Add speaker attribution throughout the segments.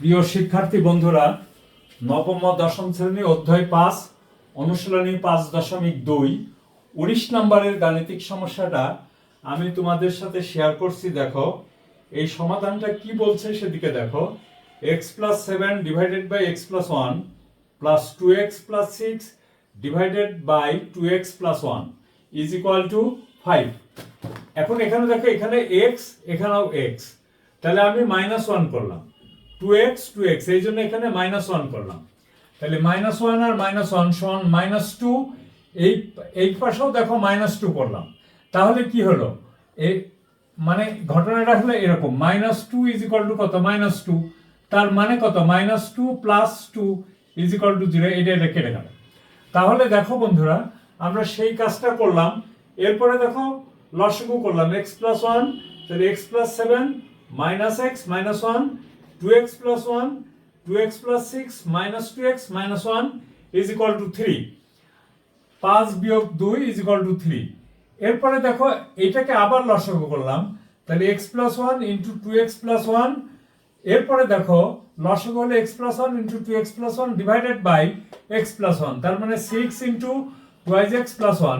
Speaker 1: প্রিয় শিক্ষার্থী বন্ধুরা, নবম দশম শ্রেণি অধ্যায় পাঁচ, অনুশীলনী পাঁচ দশমিক দুই, উনিশ নম্বরের গাণিতিক সমস্যাটা আমি তোমাদের সাথে শেয়ার করছি, দেখো। এই সমাধানটা কি বলছে সেদিকে দেখো। X plus seven divided by x plus one plus two x plus six divided by two x plus one is equal to five এখন এখানে দেখো, এখানে এক্স এখানেও এক্স তাহলে আমি মাইনাস ওয়ান করলাম। টু এক্স টু এক্স এই জন্য এখানে মাইনাস ওয়ান করলাম। তাহলে মাইনাস ওয়ান আর মাইনাস ওয়ান সমান মাইনাস টু এই এই পাশেও দেখো মাইনাস টু করলাম। তাহলে কি হলো? এই মানে ঘটনাটা হলো এরকম minus two is equal to কত? মাইনাস টু তার মানে কত? Minus two plus two is equal to zero এটা এটা কেটে গেল। তাহলে দেখো বন্ধুরা, আমরা সেই কাজটা করলাম। এরপরে দেখো লসগু করলাম। এক্স প্লাস ওয়ান তাহলে x plus seven minus x minus one two x plus one two x plus six minus two x minus one is equal to three পাঁচ বিয়োগ দুই ইজ ইকাল টু থ্রি এরপরে দেখো, এটাকে আবার লসগু করলাম। তাহলে x plus one into two x plus one এরপরে দেখো, লসগু হলে x plus one into two x plus one divided by x plus one তার মানে six into twice x plus one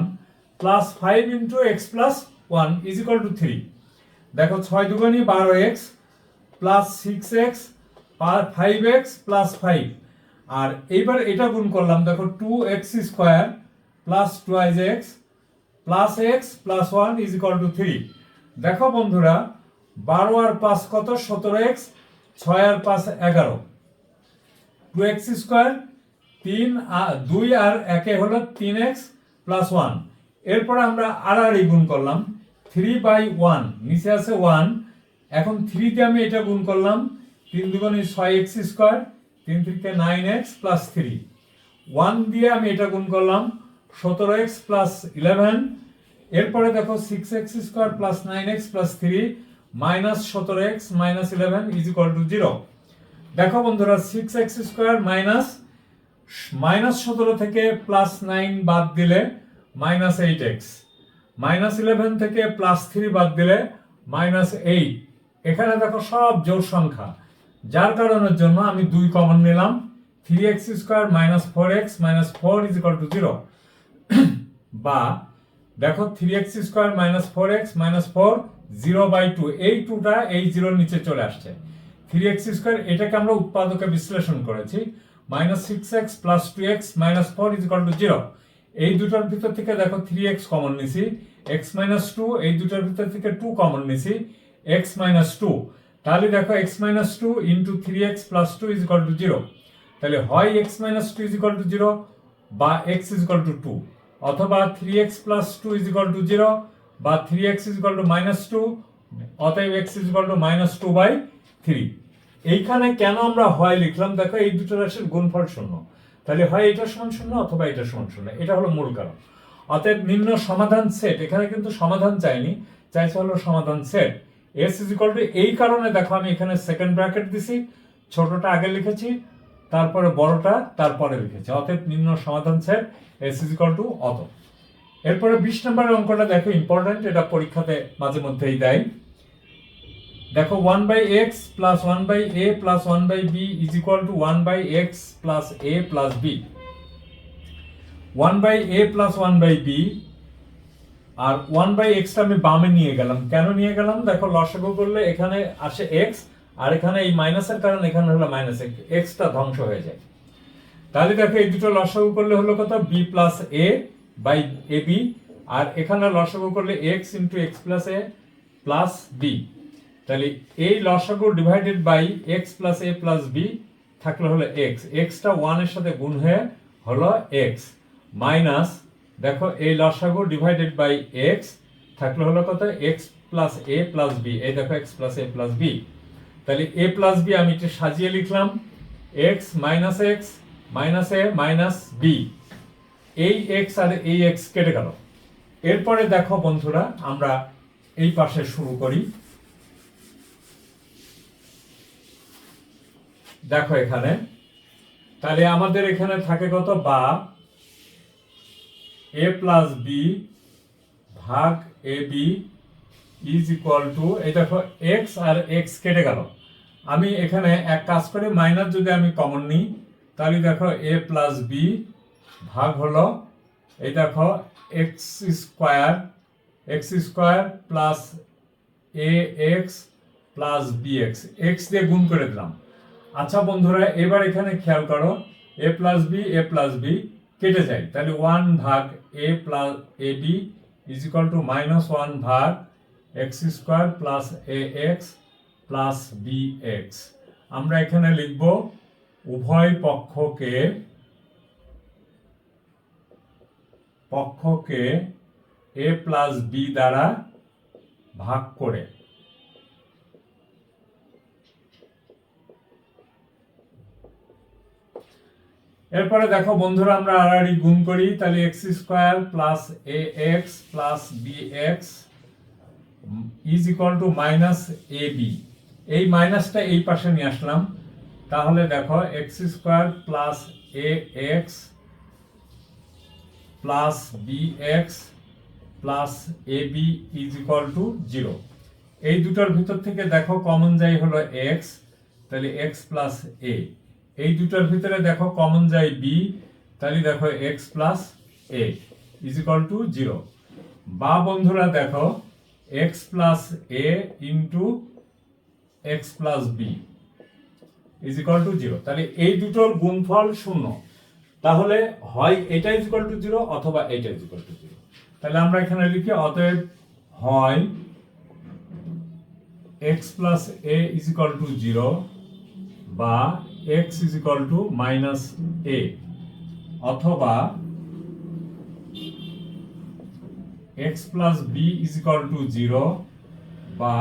Speaker 1: plus five into x plus one is equal to three দেখো, ছয় দুগুণি বারো x plus six x five x plus five আর এইবার এটা গুণ করলাম, দেখো two x square plus twice x plus x plus one is equal to three দেখো বন্ধুরা, বারো আর পাঁচ কত? সতেরো এক্স ছয় আর পাঁচ এগারো। টু এক্স স্কোয়ার তিন দুই আর একে হলো তিন এক্স প্লাস ওয়ান এরপর আমরা আড়াআড়ি গুণ করলাম থ্রি বাই ওয়ান নিচে আছে ওয়ান এখন থ্রিতে আমি এটা গুণ করলাম, তিন দুগুণে ছয় এক্স স্কোয়ার তিন থেকে nine x plus three one দিয়ে আমি এটা গুণ করলাম, সতেরো এক্স প্লাস ইলেভেন এরপরে দেখো six x square plus nine x plus three minus সতেরো x minus eleven is equal to zero দেখো বন্ধুরা six x square minus minus সতেরো থেকে প্লাস নাইন বাদ দিলে minus eight x minus eleven থেকে প্লাস থ্রি বাদ দিলে মাইনাস এইট এখানে দেখো সব জোর সংখ্যা। যার কারণের জন্য আমি দুই কমন নিলাম। Three x square minus four x minus four is equal to zero বা দেখো three x square minus four x minus four zero by two এই টুটা এই জিরোর নিচে চলে আসছে। থ্রি এক্স স্কোয়ার এটাকে আমরা উৎপাদকে বিশ্লেষণ করেছি। Minus six x plus two x minus four is equal to zero এই দুটোর ভিতর থেকে দেখো থ্রি এক্স কমন নিছি। এক্স মাইনাস টু এই দুটোর ভিতর থেকে টু কমন নিছি। এক্স মাইনাস টু তাহলে দেখো x minus two into three x plus two is equal to zero তাহলে হয় x minus two is equal to zero বা x is equal to two two three x plus two is equal to zero বা three x is equal to minus two অতএব x is equal to minus two by three এইখানে কেন আমরা হয় লিখলাম? দেখো এই দুটো রাশির গুণফল শূন্য। তাহলে হয় এটা সমান শূন্য অথবা এটা সমান শূন্য? এটা হলো মূল কারণ। অতএব নিম্ন সমাধান সেট এখানে কিন্তু সমাধান চাইনি, চাইছে হলো সমাধান set S is equal to এই কারণে দেখো আমি এখানে সেকেন্ড ব্র্যাকেট দিছি, ছোটটা আগে লিখেছি, তারপরে বড়টা তারপরে লিখেছি। অতএব নিম্ন সমাধান set S is equal to অত। এরপরে বিশ নম্বরের অঙ্কটা দেখো ইম্পর্টেন্ট এটা পরীক্ষাতে মাঝে মধ্যেই দেয়। দেখো one by x plus one by a plus one by b is equal to one by x plus a plus b one by a plus one by b R one by এক্সটা আমি বামে নিয়ে গেলাম। কেন নিয়ে গেলাম? দেখো, লসাগু করলে এখানে আসে এক্স আর এখানে এই মাইনাসের কারণ এখানে হলো মাইনাস এক্সটা ধ্বংস হয়ে যায়। তাহলে দেখো, এই দুটো লসাগু করলে হলো কত? B plus a by a b আর এখানে লসাগু করলে x into x plus a plus b তাহলে এই লসাগু divided by x plus a plus b থাকলে হলো এক্স এক্সটা ওয়ানের সাথে গুণ হয়ে হলো এক্স মাইনাস দেখো, এই লসাগু ডিভাইডেড বাই এক্স থাকলে হলো কত? X plus a plus b এই দেখো x plus a plus b তাহলে এ প্লাস বি আমি একটু সাজিয়ে লিখলাম। X minus x minus a minus b এই এক্স আর এই এক্স কেটে গেল। এরপরে দেখো বন্ধুরা, আমরা এই পাশে শুরু করি। দেখো এখানে। তাহলে আমাদের এখানে থাকে কত? বা। এ প্লাস বি ভাগ a b is equal to এই দেখো এক্স আর এক্স কেটে গেল। আমি এখানে এক কাজ করে মাইনাস যদি আমি কমন নিই, তাহলে দেখো এ প্লাস বি ভাগ হলো, এই দেখো x square x square plus a x plus b x x দিয়ে গুণ করে দিলাম। আচ্ছা বন্ধুরা, এবার এখানে খেয়াল করো a plus b a plus b কেটে যায়। তাহলে ওয়ান ভাগ a plus a b is equal to minus one ভাগ x square plus a x plus b x আমরা এখানে লিখব উভয় পক্ষকে পক্ষকে এ প্লাস বি দ্বারা ভাগ করে। এরপরে দেখো বন্ধুরা, আমরা আড়াআড়ি গুণ করি, তাহলে x square plus a x plus b x is equal to minus a b এই মাইনাসটা এই পাশে নিয়ে আসলাম। তাহলে দেখো x square plus a x plus b x plus a b is equal to zero এই দুটোর ভিতর থেকে দেখো কমন যাই হলো এক্স তাহলে এক্স প্লাস এ এই দুটোর ভিতরে দেখো কমন যায় বি তাহলে দেখো x plus a is equal to zero বা বন্ধুরা দেখো x plus a into x plus b is equal to zero তাহলে এই দুটোর গুণফল শূন্য। তাহলে হয় এটা ইজ ইকুয়াল টু জিরো অথবা এটা ইজ ইকুয়াল টু জিরো তাহলে আমরা এখানে লিখি, অতএব হয় x plus a is equal to zero বা x is equal to minus a অথবা x plus b is equal to zero বা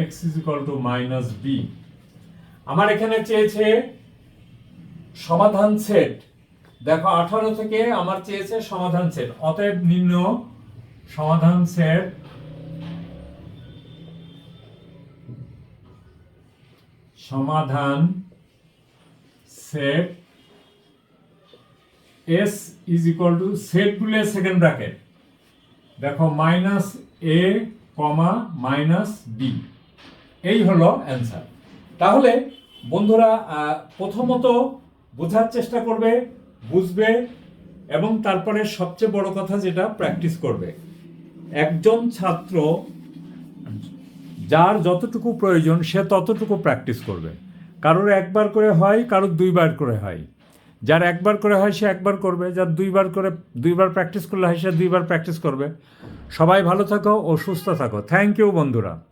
Speaker 1: x is equal to minus b আমার এখানে চেয়েছে সমাধান সেট। দেখো, আঠারো থেকে আমার চেয়েছে সমাধান সেট। অতএব নিম্ন সমাধান সেট সমাধান set S is equal to set গুলে সেকেন্ড ব্র্যাকেট দেখো minus a comma minus b এই হলো অ্যান্সার তাহলে বন্ধুরা প্রথমত বোঝার চেষ্টা করবে, বুঝবে এবং তারপরে সবচেয়ে বড় কথা যেটা প্র্যাকটিস করবে। একজন ছাত্র যার যতটুকু প্রয়োজন সে ততটুকু প্র্যাকটিস করবে। কারোর একবার করে হয়, কারোর দুইবার করে হয়। যার একবার করে হয়, সে একবার করবে। যার দুইবার করে, দুইবার প্র্যাকটিস করলে হয়, সে দুইবার প্র্যাকটিস করবে। সবাই ভালো থাকো ও সুস্থ থাকো। থ্যাংক ইউ বন্ধুরা।